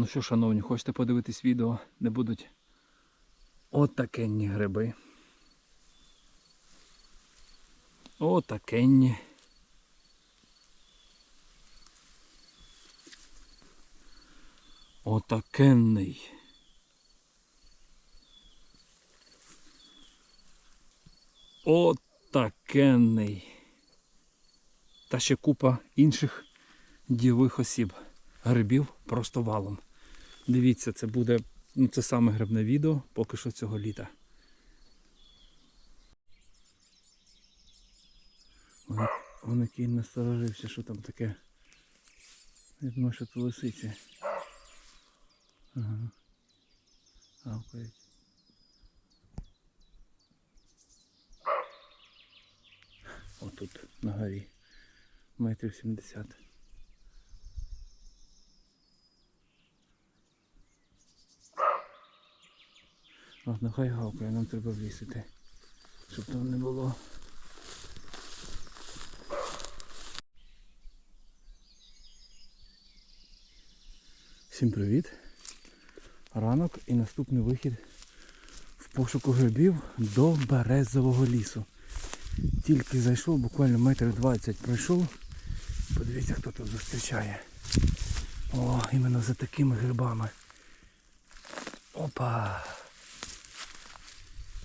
Ну що, шановні, хочете подивитись відео, де будуть отакенні гриби. Отакенні. Отакенний. Отакенний. Та ще купа інших дівих осіб. Грибів просто валом. Дивіться, це буде ну, це саме грибне відео поки що цього літа. Вон, вон який насторожився, що там таке. Я думаю, що це лисиці. Ага. Гавкають. Отут на горі. Метрів 70. От, нехай гавкає, нам треба влізти, щоб там не було. Всім привіт! Ранок і наступний вихід в пошуку грибів до березового лісу. Тільки зайшов, буквально метр 20 пройшов. Подивіться, хто тут зустрічає. О, іменно за такими грибами. Опа!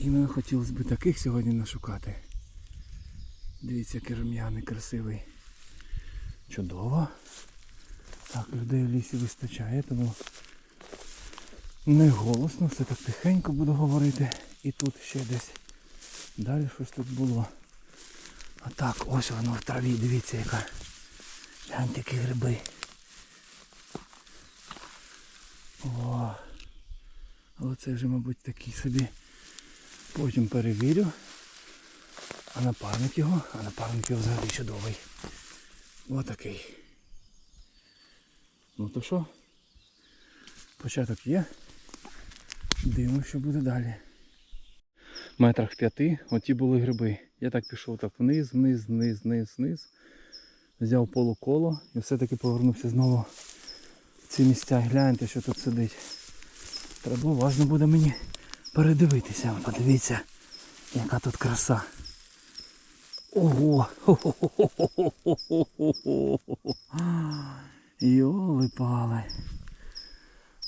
Іменно хотілося б таких сьогодні нашукати. Дивіться, який рум'яний, красивий. Чудово. Так, людей в лісі вистачає, тому не голосно, все так тихенько буду говорити. І тут ще десь. Далі щось тут було. А так, ось воно в траві, дивіться яка. Гляньте, які гриби. О, але це вже, мабуть, такий собі. Потім перевірю. А напарник його, а напарник його взагалі чудовий. Отакий. Ну то що? Початок є. Дивимося, що буде далі. Метрах п'яти оті були гриби. Я так пішов так вниз, вниз, вниз, вниз, вниз. Взяв полуколо і все-таки повернувся знову в ці місця. Гляньте, що тут сидить. Треба уважно буде мені передивитися. Подивіться, яка тут краса. Ого! Йоли пали.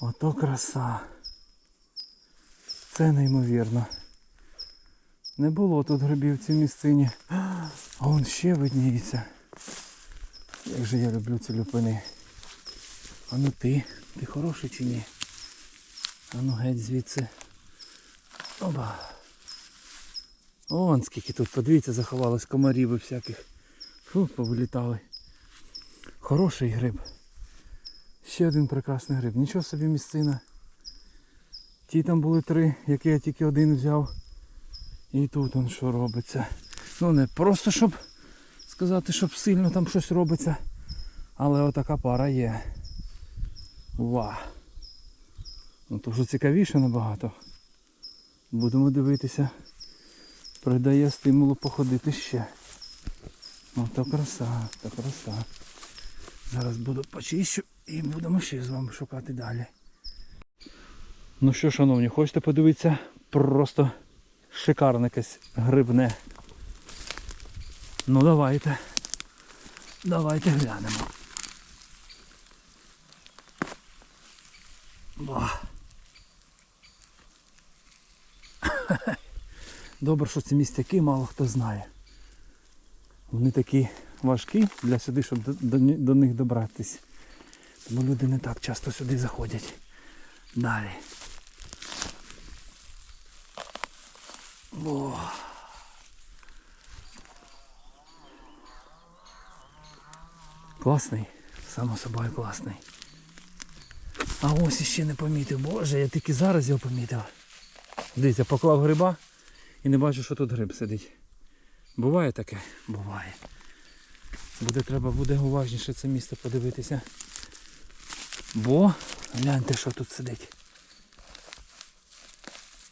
Ото краса. Це неймовірно. Не було тут грибів в цій місцині. А вон ще видніється. Як же я люблю ці люпини. А ну ти, ти хороший чи ні? А ну геть звідси. Оба. Вон скільки тут, подивіться, заховалось комарів і всяких. Фу, повилітали. Хороший гриб. Ще один прекрасний гриб. Нічого собі місцина. Ті там були три, які я тільки один взяв. І тут он що робиться. Ну не просто щоб сказати, щоб сильно там щось робиться. Але отака пара є. Ва. Ну то вже цікавіше набагато. Будемо дивитися. Придає стимулу походити ще. Ну то краса, то краса. Зараз буду почищу і будемо ще з вами шукати далі. Ну що, шановні, хочете подивитися? Просто шикарне якесь грибне. Ну давайте. Давайте глянемо. О. Добре, що ці містяки мало хто знає. Вони такі важкі для сюди, щоб до, до, них добратися. Тому люди не так часто сюди заходять. Далі. О. Класний, само собою класний. А ось іще не помітив. Боже, я тільки зараз його помітив. Дивіться, поклав гриба і не бачу, що тут гриб сидить. Буває таке? Буває. Буде треба буде уважніше це місце подивитися. Бо гляньте, що тут сидить.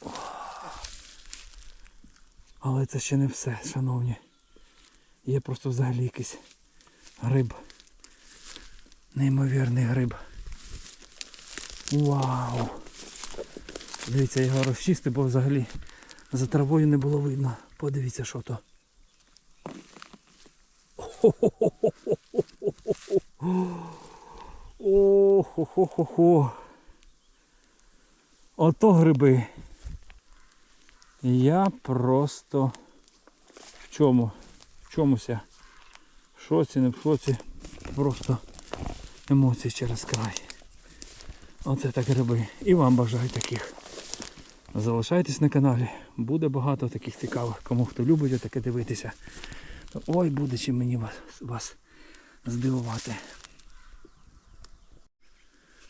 О. Але це ще не все, шановні. Є просто взагалі якийсь гриб. Неймовірний гриб. Вау! Дивіться, його розчистив, бо взагалі за травою не було видно. Подивіться, що то. О-хо-хо-хо-хо. Ото гриби. Я просто в чому? В чомуся? В шоці, не в шоці. Просто емоції через край. Оце так гриби. І вам бажаю таких. Залишайтесь на каналі. Буде багато таких цікавих. Кому хто любить таке дивитися. То ой, буде чим мені вас, вас здивувати.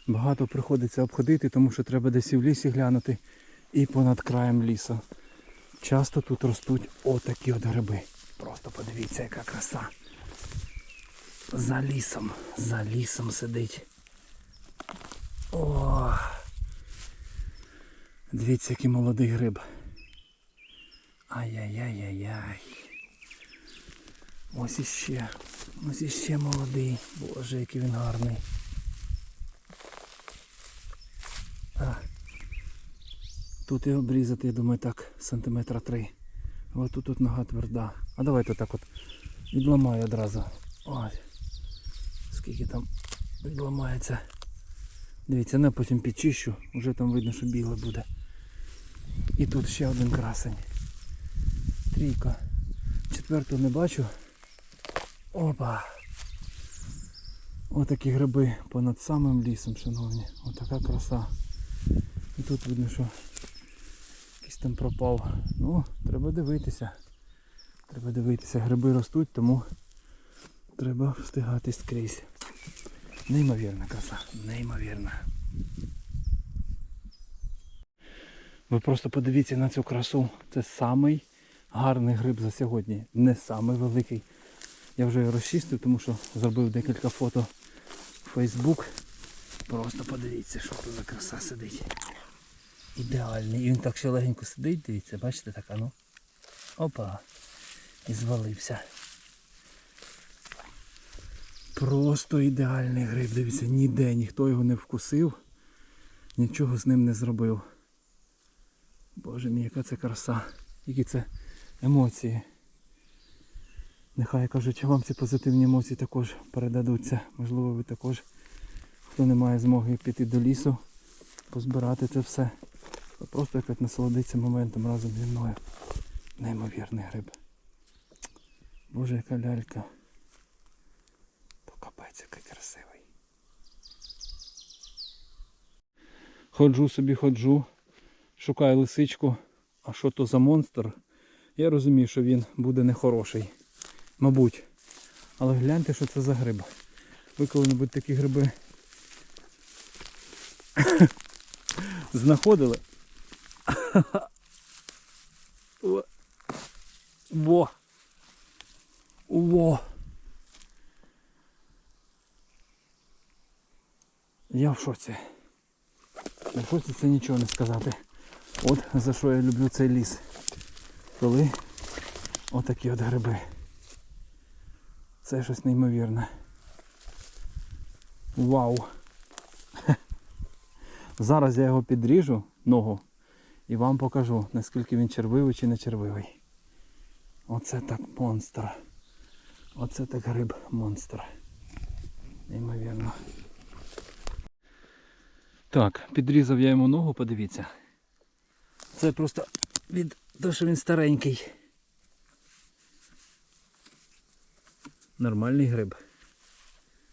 Багато приходиться обходити, тому що треба десь і в лісі глянути і понад краєм лісу. Часто тут ростуть отакі от гриби. Просто подивіться, яка краса. За лісом, за лісом сидить. О! Дивіться, який молодий гриб. Ай-яй-яй-яй-яй. Ось іще. Ось іще молодий. Боже, який він гарний. А. Тут і обрізати, я думаю, так, сантиметра три. Ось тут, тут нога тверда. А давайте так от відламаю одразу. Ось. Скільки там відламається. Дивіться, не потім підчищу, вже там видно, що біле буде. І тут ще один красень. Трійка. Четверту не бачу. Опа! Отакі гриби понад самим лісом, шановні. Отака краса. І тут видно, що якийсь там пропав. Ну, треба дивитися. Треба дивитися. Гриби ростуть, тому треба встигати скрізь. Неймовірна краса, неймовірна. Ви просто подивіться на цю красу. Це самий гарний гриб за сьогодні. Не самий великий. Я вже його розчистив, тому що зробив декілька фото в Фейсбук. Просто подивіться, що тут за краса сидить. Ідеальний. І він так ще легенько сидить, дивіться, бачите, так, а ну. Опа. І звалився. Просто ідеальний гриб, дивіться, ніде ніхто його не вкусив, нічого з ним не зробив. Боже мій, яка це краса, які це емоції. Нехай кажуть, вам ці позитивні емоції також передадуться. Можливо, ви також, хто не має змоги піти до лісу, позбирати це все. то Просто якось насолодиться моментом разом зі мною. Неймовірний гриб. Боже, яка лялька. То капець який красивий. Ходжу собі, ходжу, шукаю лисичку. А що то за монстр? Я розумію, що він буде нехороший. Мабуть. Але гляньте, що це за гриб. Ви коли-небудь такі гриби знаходили? Во! Во! Я в шоці. В шоці це нічого не сказати. От за що я люблю цей ліс. Коли отакі от гриби. Це щось неймовірне. Вау! Зараз я його підріжу, ногу, і вам покажу, наскільки він червивий чи не червивий. Оце так монстр. Оце так гриб монстр. Неймовірно. Так, підрізав я йому ногу, подивіться. Це просто від того, що він старенький. Нормальний гриб.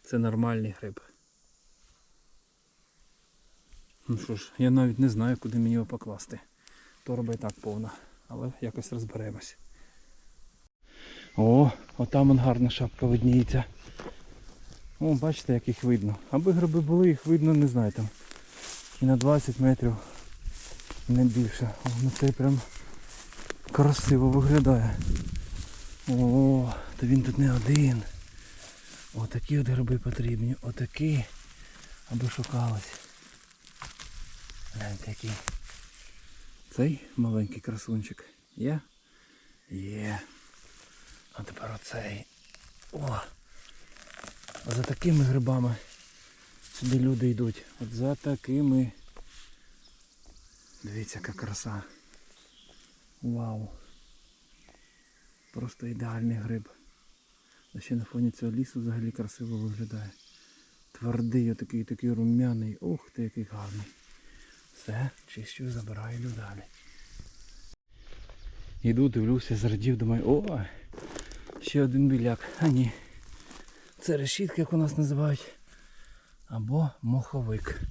Це нормальний гриб. Ну що ж, я навіть не знаю, куди мені його покласти. Торба і так повна, але якось розберемось. О, отам он гарна шапка видніється. О, бачите, як їх видно. Аби гриби були, їх видно, не знаю там. І на 20 метрів не більше. О, ну це прям красиво виглядає. О, то він тут не один. Отакі от гриби потрібні. Отакі, аби шукались. Гляньте який. Цей маленький красунчик. Є? Є. А тепер оцей. О! За такими грибами Сюди люди йдуть. От за такими. Дивіться, яка краса. Вау. Просто ідеальний гриб. А ще на фоні цього лісу взагалі красиво виглядає. Твердий, отакий такий рум'яний. Ух ти, який гарний. Все, чищу, забираю йду далі. Іду, дивлюся, зрадів, думаю, о, ще один біляк. А ні. Це решітка, як у нас називають. Або моховик.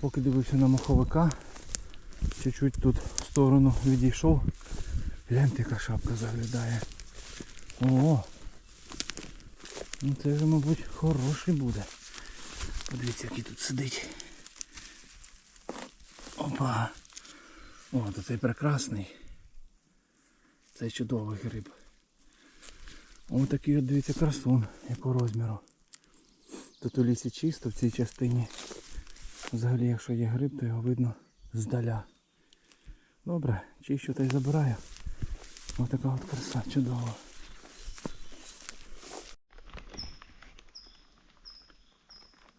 Поки дивився на моховика, чуть-чуть тут сторону відійшов. Гляньте, яка шапка заглядає. О! Ну це вже, мабуть, хороший буде. Подивіться, який тут сидить. Опа! О, то цей прекрасний. Це чудовий гриб. Ось такий от дивіться красун, якого розміру. Тут у лісі чисто в цій частині. Взагалі, якщо є гриб, то його видно здаля. Добре, чищу та й забираю. Ось така от краса, чудова.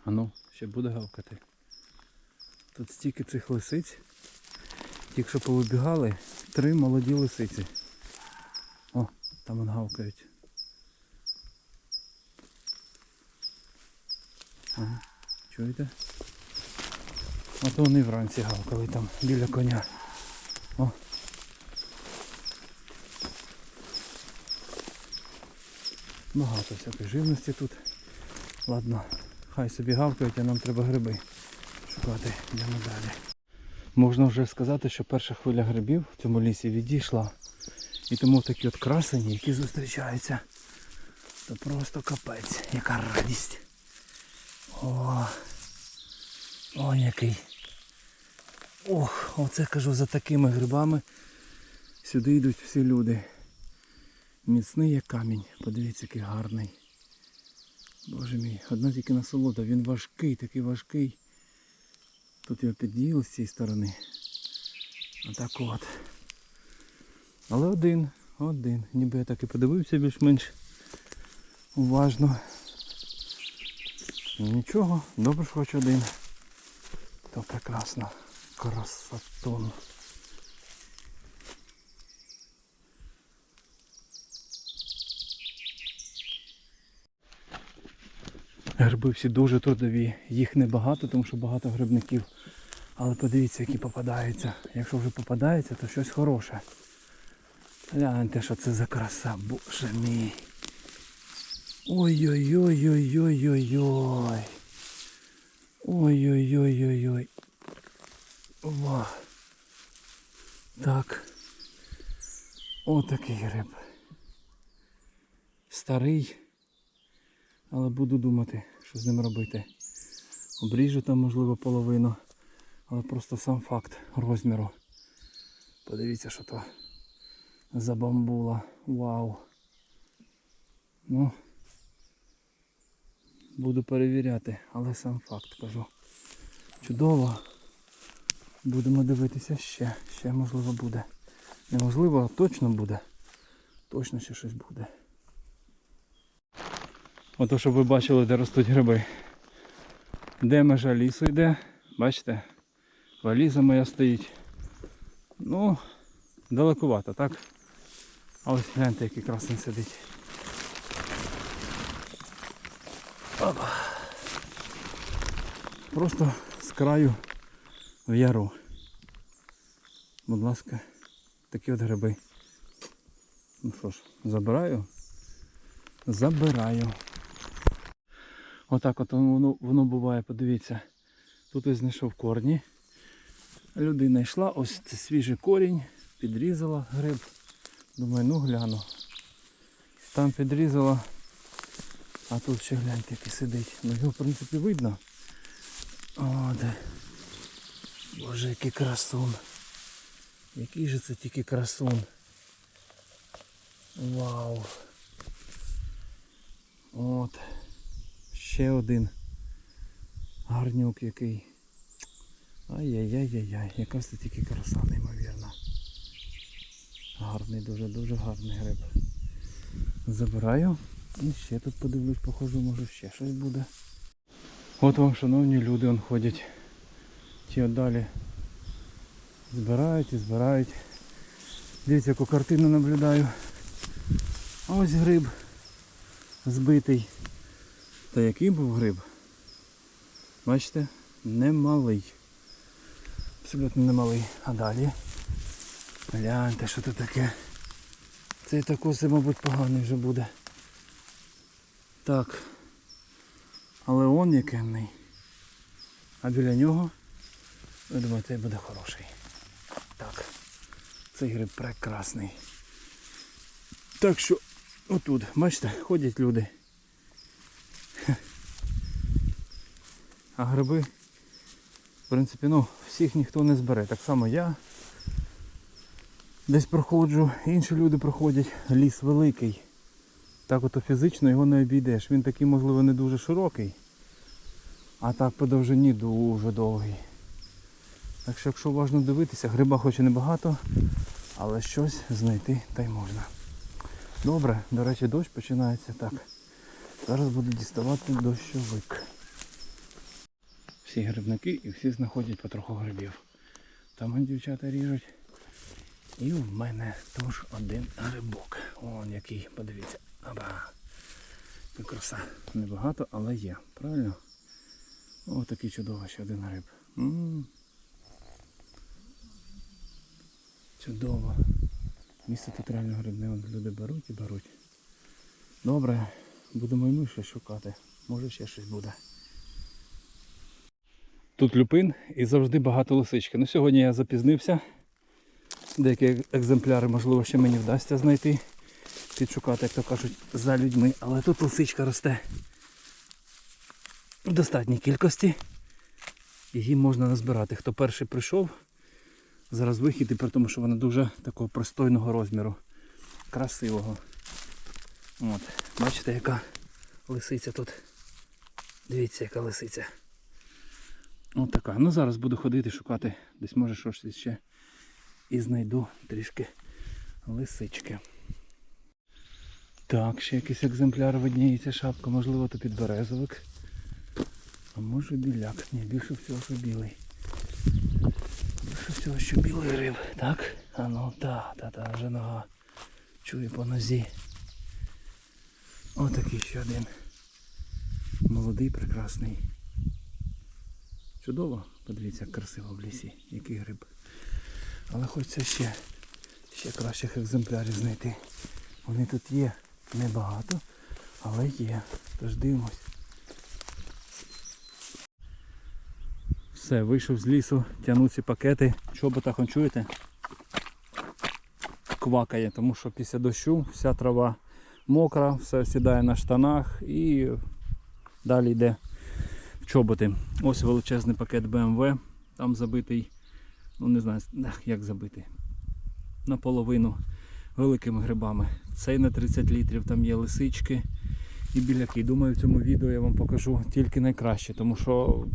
А ну, ще буде гавкати. Тут стільки цих лисиць. Тільки що повибігали, три молоді лисиці. О, там вон гавкають. Ага, чуєте? А то вони вранці гавкали там біля коня. Багато всякої живності тут. Ладно, хай собі гавкають, а нам треба гриби шукати. Йдемо далі. Можна вже сказати, що перша хвиля грибів в цьому лісі відійшла. І тому такі от красені, які зустрічаються, то просто капець, яка радість. О, о який. Ох, оце кажу, за такими грибами сюди йдуть всі люди. Міцний як камінь. Подивіться, який гарний. Боже мій, одна тільки насолода, він важкий, такий важкий. Тут його під'їли з цієї сторони. Отак от. Але один, один. Ніби я так і подивився більш-менш уважно. Нічого, добре ж хоч один. То прекрасно. Красотун. Гриби всі дуже трудові. Їх небагато, тому що багато грибників. Але подивіться, які попадаються. Якщо вже попадається, то щось хороше. Гляньте, що це за краса, боже мій. Ой-ой-ой-ой-ой-ой-ой. Ой-ой-ой-ой-ой. Ва. Так. Отакий гриб. Старий. Але буду думати, що з ним робити. Обріжу там, можливо, половину. Але просто сам факт розміру. Подивіться, що то за бамбула. Вау. Ну, буду перевіряти, але сам факт кажу. Чудово. Будемо дивитися ще. Ще можливо буде. Неможливо, а точно буде. Точно ще щось буде. Ото, щоб ви бачили, де ростуть гриби. Де межа лісу йде, бачите? Валіза моя стоїть. Ну, далекувато, так? А ось гляньте, який красний сидить. Опа. Просто з краю в яру. Будь ласка, такі от гриби. Ну що ж, забираю. Забираю. Отак от воно, воно буває, подивіться. Тут ось знайшов корні. Людина йшла, ось це свіжий корінь, підрізала гриб. Думаю, ну гляну. Там підрізала, а тут ще гляньте, який сидить. Ну його в принципі видно. О, де. Боже, який красун. Який же це тільки красун. Вау. От. Ще один гарнюк який. Ай-яй-яй-яй-яй, яка це тільки краса неймовірна. Гарний, дуже-дуже гарний гриб. Забираю і ще тут подивлюсь, похоже, може ще щось буде. От вам, шановні люди, он ходять. Ті далі збирають і збирають. Дивіться, яку картину наблюдаю. Ось гриб збитий. Та який був гриб? Бачите? Немалий. Абсолютно немалий. А далі. Гляньте, що тут таке. Цей також, мабуть, поганий вже буде. Так. Але он якенний. А біля нього, ви думаєте, буде хороший. Так. Цей гриб прекрасний. Так що отут, бачите, ходять люди. А гриби, в принципі, ну, всіх ніхто не збере. Так само я десь проходжу, інші люди проходять. Ліс великий. Так ото фізично його не обійдеш. Він такий, можливо, не дуже широкий. А так по довжині дуже довгий. Так що, якщо уважно дивитися, гриба хоч і небагато, але щось знайти та й можна. Добре, до речі, дощ починається так. Зараз буду діставати дощовик. Всі грибники і всі знаходять потроху грибів. Там дівчата ріжуть. І в мене теж один грибок. Вон який, подивіться. Аба. Краса. Небагато, але є. Правильно? О, такий чудовий ще один гриб. М. Чудово. Місце тут реально грибне, люди беруть і беруть. Добре, будемо і ми щось шукати. Може ще щось буде. Тут люпин і завжди багато лисички. Ну сьогодні я запізнився. Деякі екземпляри, можливо, ще мені вдасться знайти. Підшукати, як то кажуть, за людьми. Але тут лисичка росте в достатній кількості. Її можна назбирати. Хто перший прийшов, зараз вихід, і при тому, що вона дуже такого пристойного розміру. Красивого. От. Бачите, яка лисиця тут. Дивіться, яка лисиця. От така. Ну зараз буду ходити, шукати. Десь може щось ще. І знайду трішки лисички. Так, ще якийсь екземпляр видніється шапка, можливо, то підберезовик. А може біляк. Ні, більше всього, що білий. Всього, що білий риб. Так? А ну та, та, та, вже нога. Чую по нозі. Отакий ще один. Молодий, прекрасний. Чудово. Подивіться, як красиво в лісі. Який гриб. Але хочеться ще, ще кращих екземплярів знайти. Вони тут є небагато, але є. Тож дивимось. Все, вийшов з лісу, тягну ці пакети. Чоботах, он чуєте? Квакає, тому що після дощу вся трава мокра, все сідає на штанах і далі йде в чоботи. Ось величезний пакет BMW, там забитий, ну не знаю, як забитий. Наполовину великими грибами. Цей на 30 літрів, там є лисички і біляки. Думаю, в цьому відео я вам покажу тільки найкраще, тому що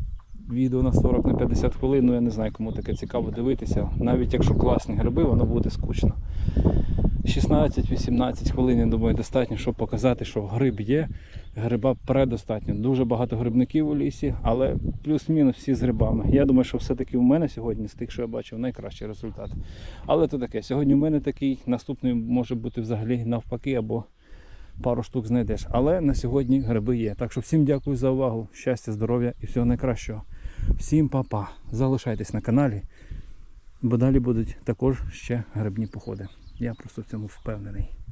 відео на 40 на 50 хвилин, ну я не знаю, кому таке цікаво дивитися. Навіть якщо класні гриби, воно буде скучно. 16-18 хвилин, я думаю, достатньо, щоб показати, що гриб є. Гриба предостатньо. Дуже багато грибників у лісі, але плюс-мінус всі з грибами. Я думаю, що все-таки у мене сьогодні, з тих, що я бачив, найкращий результат. Але то таке, сьогодні у мене такий, наступний може бути взагалі навпаки, або пару штук знайдеш. Але на сьогодні гриби є. Так що всім дякую за увагу, щастя, здоров'я і всього найкращого. Всім па-па. Залишайтесь на каналі, бо далі будуть також ще грибні походи. Я просто в цьому впевнений.